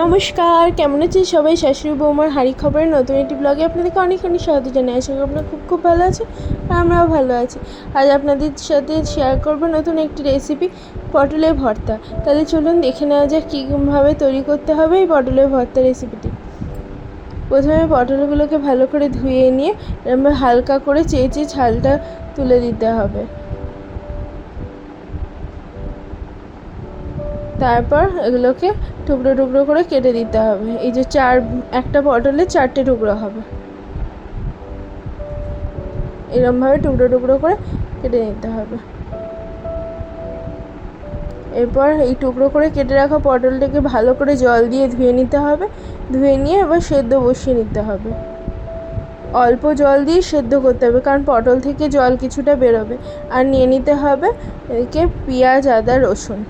নমস্কার, কেমন আছেন সবাই? শাশুড়ি বৌমার হাঁড়ি খবরের নতুন একটি ব্লগে আপনাদেরকে অনেক অনেক স্বাগত জানাই। আশা করি আপনারা খুব খুব ভালো আছেন আর আমরাও ভালো আছি। আজ আপনাদের সাথে শেয়ার করব নতুন একটি রেসিপি পটলের ভর্তা। তাহলে চলুন দেখে নেওয়া যাক কীভাবে তৈরি করতে হবে এই পটলের ভর্তা রেসিপিটি প্রথমে পটলগুলোকে ভালো করে ধুয়ে নিয়ে হালকা করে চেয়ে চেয়ে ছালটা তুলে দিতে হবে। তারপর এগুলোকে টুকরো টুকরো করে কেটে দিতে হবে। এই যে চার, একটা পটলে চারটে টুকরো হবে। এরমভাবে টুকরো টুকরো করে কেটে নিতে হবে। এরপর এই টুকরো করে কেটে রাখা পটলটাকে ভালো করে জল দিয়ে ধুয়ে নিতে হবে। ধুয়ে নিয়ে এবার সেদ্ধ বসিয়ে নিতে হবে। অল্প জল দিয়ে সেদ্ধ করতে হবে, কারণ পটল থেকে জল কিছুটা বেরোবে। আর নিয়ে নিতে হবে এদিকে পেঁয়াজ, আদা, রসুন।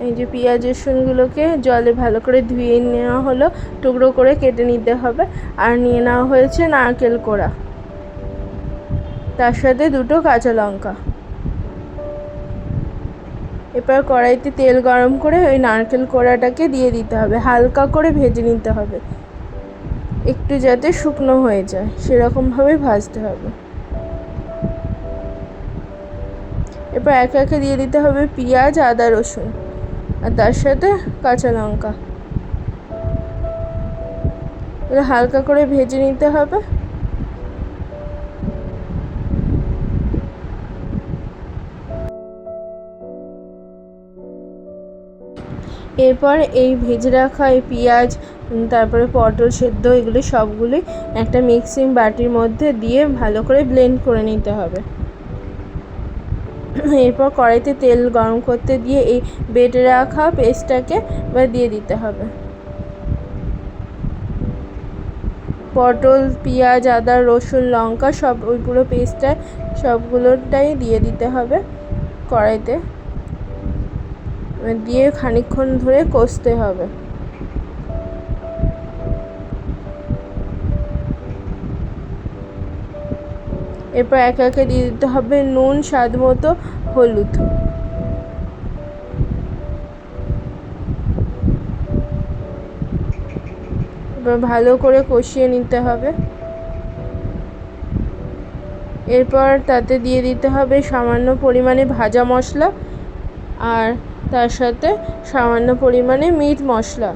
এই যে পেঁয়াজ রসুনগুলোকে জলে ভালো করে ধুয়ে নেওয়া হলো, টুকরো করে কেটে নিতে হবে। আর নিয়ে নেওয়া হয়েছে নারকেল কোড়া। তার সাথে দুটো কাঁচা লঙ্কা। এবার কড়াইতে তেল গরম করে ওই নারকেল কোড়াটাকে দিয়ে দিতে হবে। হালকা করে ভেজে নিতে হবে। একটু যাতে শুকনো হয়ে যায়। সেরকমভাবে ভাজতে হবে। এরপর একে একে দিয়ে দিতে হবে পেঁয়াজ, আদা, রসুন। আর তার সাথে কাঁচা লঙ্কা। হালকা করে ভেজে নিতে হবে। এরপর এই ভেজে রাখা এই পেঁয়াজ, তারপরে পটল সেদ্ধ, এগুলো সবগুলি একটা মিক্সিং বাটির মধ্যে দিয়ে ভালো করে ব্লেন্ড করে নিতে হবে। এরপর কড়াইতে তেল গরম করতে দিয়ে এই বেটে রাখা পেস্টটাকে এবার দিয়ে দিতে হবে। পটল, পেঁয়াজ, আদা, রসুন, লঙ্কা সব ওই পুরো পেস্টটা সবগুলোটাই দিয়ে দিতে হবে কড়াইতে। দিয়ে খানিকক্ষণ ধরে কষতে হবে। এরপর একে একে দিয়ে দিতে হবে নুন, স্বাদ মতো হলুদ। এবার ভালো করে কষিয়ে নিতে হবে। এরপর তাতে দিয়ে দিতে হবে সামান্য পরিমাণে ভাজা মশলা আর তার সাথে সামান্য পরিমাণে মিট মশলা।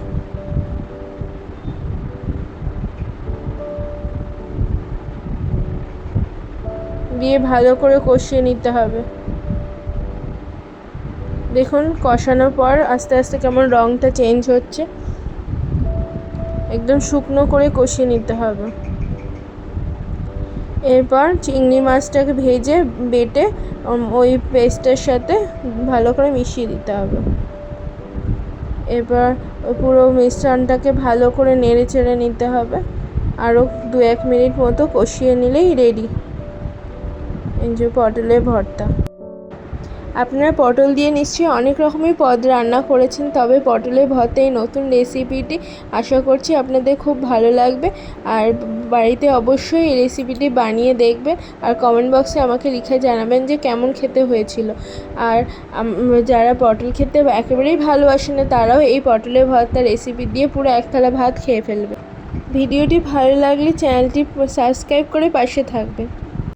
দিয়ে ভালো করে কষিয়ে নিতে হবে। দেখুন, কষানোর পর আস্তে আস্তে কেমন রঙটা চেঞ্জ হচ্ছে। একদম শুকনো করে কষিয়ে নিতে হবে। এরপর চিংড়ি মাছটাকে ভেজে, বেটে ওই পেস্টের সাথে ভালো করে মিশিয়ে দিতে হবে। এরপর পুরো মিশ্রণটাকে ভালো করে নেড়ে চেড়ে নিতে হবে। আরও দু এক মিনিট মতো কষিয়ে নিলেই রেডি এই যে পটলের ভর্তা। আপনারা পটল দিয়ে নিশ্চয়ই অনেক রকমের পদ রান্না করেছেন, তবে পটলের ভর্তা এই নতুন রেসিপিটি আশা করছি আপনাদের খুব ভালো লাগবে। আর বাড়িতে অবশ্যই এই রেসিপিটি বানিয়ে দেখবেন আর কমেন্ট বক্সে আমাকে লিখে জানাবেন যে কেমন খেতে হয়েছিল। আর যারা পটল খেতে একেবারেই ভালোবাসে না, তারাও এই পটলের ভর্তা রেসিপি দিয়ে পুরো এক থালা ভাত খেয়ে ফেলবে। ভিডিওটি ভালো লাগলে চ্যানেলটি সাবস্ক্রাইব করে পাশে থাকবেন।